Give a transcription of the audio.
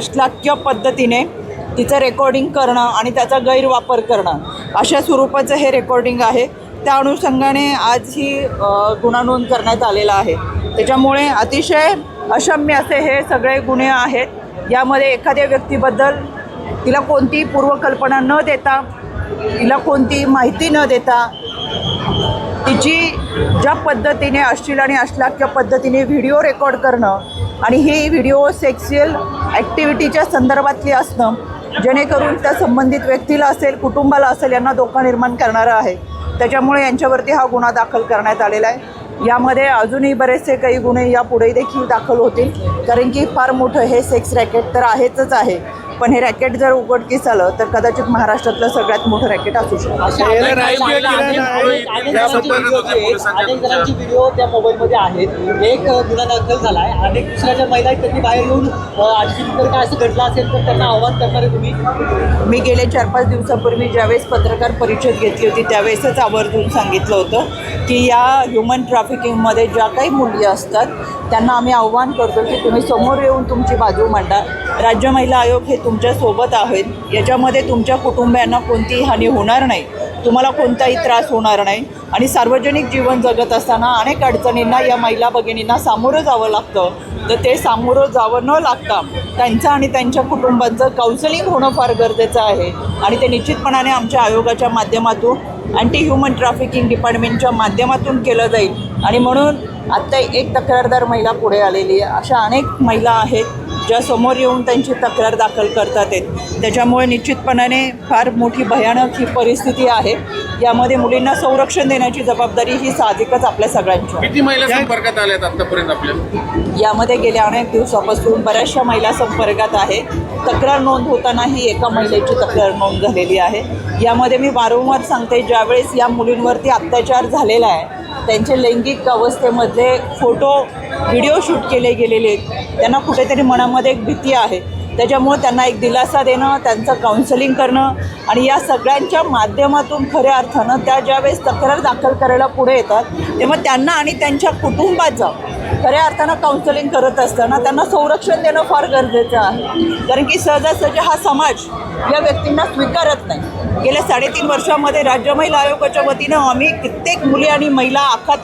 अश्लाक्य पद्धतीने तिचं रेकॉर्डिंग करणं आणि त्याचा गैरवापर करणं अशा स्वरूपाचं हे रेकॉर्डिंग आहे. त्या अनुषंगाने आज ही गुन्हा नोंद करण्यात आलेला आहे. त्याच्यामुळे अतिशय अशम्य असे हे सगळे गुन्हे आहेत. यामध्ये एखाद्या व्यक्तीबद्दल तिला कोणतीही पूर्वकल्पना न देता तिला कोणतीही माहिती न देता तिची ज्या पद्धतीने अश्लील आणि अश्लाक्य पद्धतीने व्हिडिओ रेकॉर्ड करणं आणि ही व्हिडिओ सेक्सियल ॲक्टिव्हिटीच्या संदर्भातली असणं जेणेकरून त्या संबंधित व्यक्तीला असेल कुटुंबाला असेल यांना धोका निर्माण करणारं आहे. त्याच्यामुळे यांच्यावरती हा गुन्हा दाखल करण्यात आलेला आहे. यामध्ये अजूनही बरेचसे काही गुन्हे यापुढेही देखील दाखल होतील कारण की फार मोठं हे सेक्स रॅकेट तर आहेच आहे. पण हे रॅकेट जर उघडकीस आलं तर कदाचित महाराष्ट्रातलं सगळ्यात मोठं रॅकेट असू शकतं. व्हिडिओ त्या मोबाईलमध्ये आहेत. एक गुन्हा दाखल झाला आहे अनेक दुसऱ्या ज्या महिला आहेत त्यांनी बाहेर येऊन आणखी जर काय असं घडलं असेल तर त्यांना आव्हान करणार आहे तुम्ही. मी गेले चार पाच दिवसापूर्वी ज्यावेळेस पत्रकार परिषद घेतली होती त्यावेळेसच आवर्जून सांगितलं होतं की या ह्युमन ट्रॅफिकिंगमध्ये ज्या काही मुली असतात त्यांना आम्ही आव्हान करतो की तुम्ही समोर येऊन तुमची बाजू मांडा. राज्य महिला आयोग हे तुमच्यासोबत आहेत. याच्यामध्ये तुमच्या कुटुंबियांना कोणतीही हानी होणार नाही. तुम्हाला कोणताही त्रास होणार नाही. आणि सार्वजनिक जीवन जगत असताना अनेक अडचणींना या महिला भगिनींना सामोरं जावं लागतं. तर ते सामोरं जावं न लागता त्यांचं आणि त्यांच्या कुटुंबाचं काउन्सिलिंग होणं फार गरजेचं आहे. आणि ते निश्चितपणाने आमच्या आयोगाच्या माध्यमातून अँटी ह्युमन ट्रॅफिकिंग डिपार्टमेंटच्या माध्यमातून केलं जाईल. आणि म्हणून आत्ता एक तक्रारदार महिला पुढे आलेली आहे. अशा अनेक महिला आहेत ज्या समोर येऊन त्यांची तक्रार दाखल करतात आहेत. त्याच्यामुळे निश्चितपणाने फार मोठी भयानक ही परिस्थिती आहे. यामध्ये मुलींना संरक्षण देण्याची जबाबदारी ही साहजिकच आपल्या सगळ्यांची. किती महिला संपर्कात आल्यात आतापर्यंत आपल्या? यामध्ये गेल्या अनेक दिवसापासून बऱ्याचशा महिला संपर्कात आहे. तक्रार नोंद होतानाही एका महिलेची तक्रार नोंद झालेली आहे. यामध्ये मी वारंवार सांगते ज्यावेळेस या मुलींवरती अत्याचार झालेला आहे त्यांचे लैंगिक अवस्थेमधले फोटो व्हिडिओ शूट केले गेलेले आहेत. त्यांना कुठेतरी मनामध्ये एक भीती आहे. त्याच्यामुळं त्यांना एक दिलासा देणं त्यांचं काउन्सिलिंग करणं आणि या सगळ्यांच्या माध्यमातून खऱ्या अर्थानं त्या ज्यावेळेस तक्रार दाखल करायला पुढे येतात तेव्हा त्यांना आणि त्यांच्या कुटुंबाचं खऱ्या अर्थानं काउन्सिलिंग करत असताना त्यांना संरक्षण देणं फार गरजेचं आहे. कारण की सहजासहजी हा समाज या व्यक्तींना स्वीकारत नाही. गेल्या साडेतीन वर्षामध्ये राज्य महिला आयोगाच्या वतीनं आम्ही कित्येक मुली आणि महिला आखाती